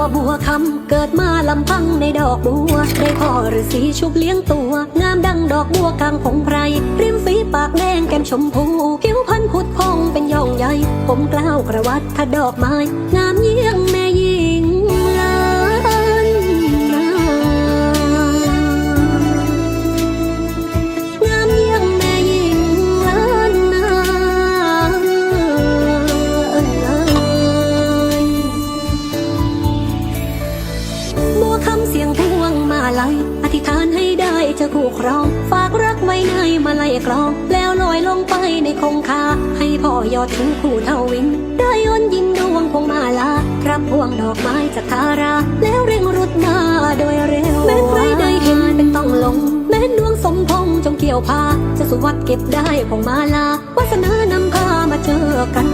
ว่าบัวคำเกิดมาลำพังในดอกบัว ได้พ่อฤาษีชุบเลี้ยงตัว งามดังดอกบัวกลางผงไพรริมฝีปากแดงแก้มชมพูผิวพรรณผุดพองเป็นย่องใหญ่ ผมกล้าวกระวัดทัดดอกไม้ งามเยี่ยงแม่ ลัยอธิษฐานให้ได้เจะคู่ครอง ฝากรักไว้ในมาลัยกลอง แล้วลอยลงไปในคงคา ให้พ่อยอดถึงคู่เท่าวิน ได้ยนยิงดวงพวงมาลารับพวงดอกไม้จากทารา แล้วเร่งรุดมาโดยเร็วแม้ใครได้เห็นเป็นต้องหลง แม้ดวงสมพงษ์จงเกี่ยวพา จะสุวัดเก็บได้พวงมาลาวาสนานำพามาเจอกัน